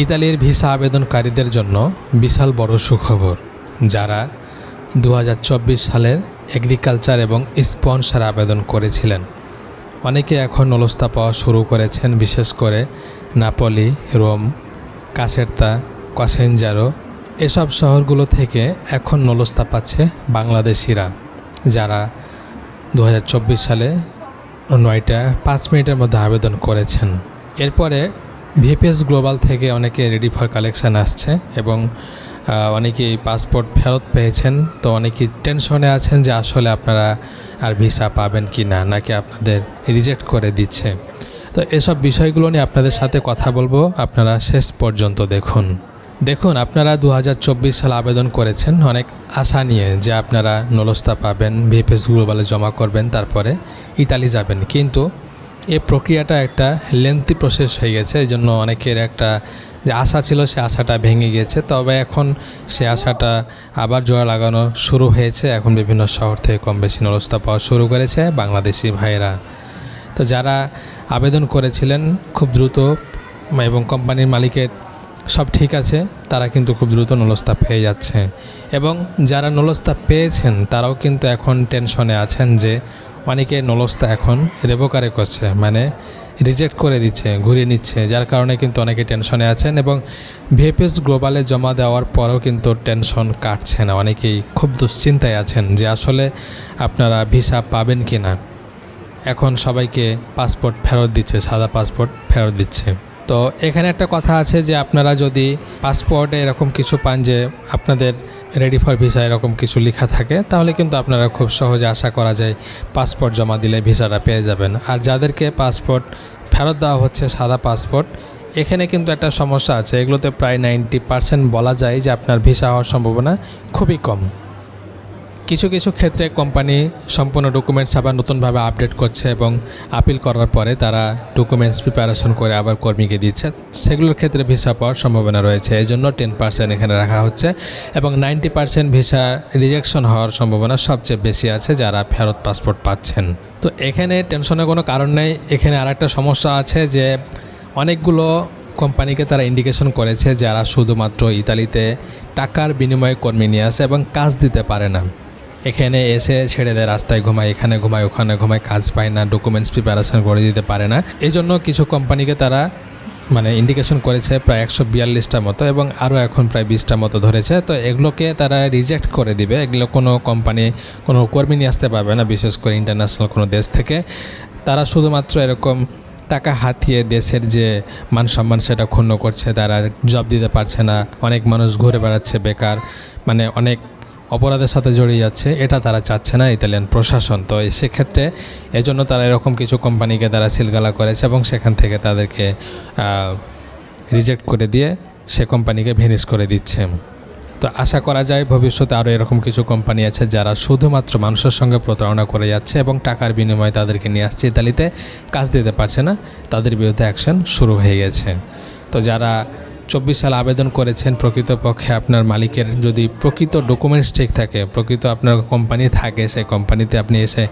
ইতালির ভিসা আবেদনকারীদের জন্য বিশাল বড় সুখবর, যারা দু হাজার চব্বিশ সালের এগ্রিকালচার এবং স্পন্সর আবেদন করেছিলেন। অনেকে এখন নলস্তা পাওয়া শুরু করেছেন, বিশেষ করে নাপলি, রোম, কাসেরতা, কসেনজারো। এসব শহরগুলো থেকে এখন নলস্তা পাচ্ছে বাংলাদেশিরা, যারা দু হাজার চব্বিশ সালে নয়টা পাঁচ মিনিটের মধ্যে আবেদন করেছেন। এরপরে ভিপিএস গ্লোবাল থেকে অনেকে রেডি ফর কালেকশান আসছে এবং অনেকেই পাসপোর্ট ফেরত পেয়েছেন। তো অনেকেই টেনশনে আছেন যে আসলে আপনারা আর ভিসা পাবেন কি না, নাকি আপনাদের রিজেক্ট করে দিচ্ছে। তো এসব বিষয়গুলো নিয়ে আপনাদের সাথে কথা বলব। আপনারা শেষ পর্যন্ত দেখুন। দেখুন, আপনারা দু সালে আবেদন করেছেন। অনেক আশা নিয়ে যে আপনারা নলস্তা পাবেন ভিপিএস গ্লোবালে জমা করবেন, তারপরে ইতালি যাবেন। কিন্তু এই প্রক্রিয়াটা একটা লেন্থি প্রসেস হয়ে গেছে, এই জন্য অনেকের একটা যে আশা ছিল সে আশাটা ভেঙে গিয়েছে তবে এখন সে আশাটা আবার জোড়া লাগানো শুরু হয়েছে। এখন বিভিন্ন শহর থেকে কম বেশি নলস্তা পাওয়া শুরু করেছে বাংলাদেশি ভাইয়েরা। তো যারা আবেদন করেছিলেন, খুব দ্রুত এবং কোম্পানির মালিকের সব ঠিক আছে, তারা কিন্তু খুব দ্রুত নলস্তা পেয়ে যাচ্ছে। এবং যারা নলস্তা পেয়েছেন, তারাও কিন্তু এখন টেনশনে আছেন যে অনেকে নলস্তা এখন রেবোকারে করছে মানে রিজেক্ট করে দিচ্ছে, ঘুরিয়ে নিচ্ছে, যার কারণে কিন্তু অনেকে টেনশনে আছেন এবং ভিএফএস গ্লোবালে জমা দেওয়ার পরেও কিন্তু টেনশন কাটছে না। অনেকেই খুব দুশ্চিন্তায় আছেন যে আসলে আপনারা ভিসা পাবেন কি না এখন সবাইকে পাসপোর্ট ফেরত দিচ্ছে, সাদা পাসপোর্ট ফেরত দিচ্ছে। তো এখানে একটা কথা আছে যে আপনারা যদি পাসপোর্টে এরকম কিছু পান যে আপনাদের রেডি ফর ভিসা এরকম কিছু লেখা থাকে, তাহলে কিন্তু আপনারা খুব সহজে আশা করা যায় পাসপোর্ট জমা দিলে ভিসাটা পেয়ে যাবেন। আর যাদেরকে পাসপোর্ট ফেরত দেওয়া হচ্ছে, সাদা পাসপোর্ট এখানে কিন্তু একটা সমস্যা আছে। এগুলোতে প্রায় নাইনটি পার্সেন্ট বলা যায় যে আপনার ভিসা হওয়ার সম্ভাবনা খুবই কম। কিছু কিছু ক্ষেত্রে কোম্পানি সম্পূর্ণ ডকুমেন্টস আবার নতুনভাবে আপডেট করছে এবং আপিল করার পরে তারা ডকুমেন্টস প্রিপারেশন করে আবার কর্মীকে দিচ্ছে। সেগুলোর ক্ষেত্রে ভিসা পাওয়ার সম্ভাবনা রয়েছে এই জন্য টেন পার্সেন্ট এখানে রাখা হচ্ছে এবং নাইনটি পার্সেন্ট ভিসা রিজেকশন হওয়ার সম্ভাবনা সবচেয়ে বেশি আছে যারা ফেরত পাসপোর্ট পাচ্ছেন। তো এখানে টেনশনের কোনো কারণ নেই, এখানে আর একটা সমস্যা আছে যে অনেকগুলো কোম্পানিকে তারা ইন্ডিকেশন করেছে যারা শুধুমাত্র ইতালিতে টাকার বিনিময়ে কর্মী নিয়ে আসে এবং কাজ দিতে পারে না। এখানে এসে ছেড়ে দেয় রাস্তায় ঘুমায়, এখানে ঘুমায়, ওখানে ঘুমায়, কাজ পায় না ডকুমেন্টস প্রিপারেশন করে দিতে পারে না। এই জন্য কিছু কোম্পানিকে তারা মানে ইন্ডিকেশন করেছে প্রায় একশো বিয়াল্লিশটা মতো এবং আরও এখন প্রায় বিশটা মতো ধরেছে। তো এগুলোকে তারা রিজেক্ট করে দিবে। এগুলো কোনো কোম্পানি কোনো কর্মী নিয়ে আসতে পারবে না, বিশেষ করে ইন্টারন্যাশনাল কোনো দেশ থেকে। তারা শুধুমাত্র এরকম টাকা হাতিয়ে দেশের যে মান সম্মান সেটা ক্ষুণ্ণ করছে, তারা জব দিতে পারছে না, অনেক মানুষ ঘুরে বেড়াচ্ছে বেকার মানে অনেক অপরাধের সাথে জড়িয়ে যাচ্ছে, এটা তারা চাচ্ছে না ইতালিয়ান প্রশাসন। তো সেক্ষেত্রে এজন্য তারা এরকম কিছু কোম্পানিকে তারা সিলগালা করেছে এবং সেখান থেকে তাদেরকে রিজেক্ট করে দিয়ে সে কোম্পানিকে ভেনিস করে দিচ্ছে। তো আশা করা যায় ভবিষ্যতে আরও এরকম কিছু কোম্পানি আছে যারা শুধুমাত্র মানুষের সঙ্গে প্রতারণা করে যাচ্ছে এবং টাকার বিনিময়ে তাদেরকে নিয়ে আসছে। ইতালিতে কাজ দিতে পারছে না, তাদের বিরুদ্ধে অ্যাকশন শুরু হয়ে গেছে। তো যারা চব্বিশ সাল আবেদন করেছেন প্রকৃতপক্ষে আপনার মালিকের। যদি প্রকৃত ডকুমেন্টস ঠিক থাকে, প্রকৃত আপনার কোম্পানি থাকে, সেই কোম্পানিতে আপনি এসে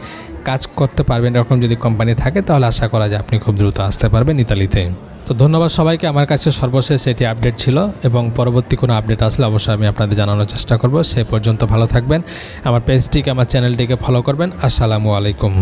কাজ করতে পারবেন এরকম যদি কোম্পানি থাকে, তাহলে আশা করা যায় আপনি খুব দ্রুত আসতে পারবেন ইতালিতে। তো ধন্যবাদ সবাইকে, আমার কাছে সর্বশেষ এটি আপডেট ছিল এবং পরবর্তী কোনো আপডেট আসলে অবশ্যই আমি আপনাদের জানানোর চেষ্টা করব। সে পর্যন্ত ভালো থাকবেন। আমার পেজটিকে আমার চ্যানেলটিকে ফলো করবেন। আসসালামু আলাইকুম।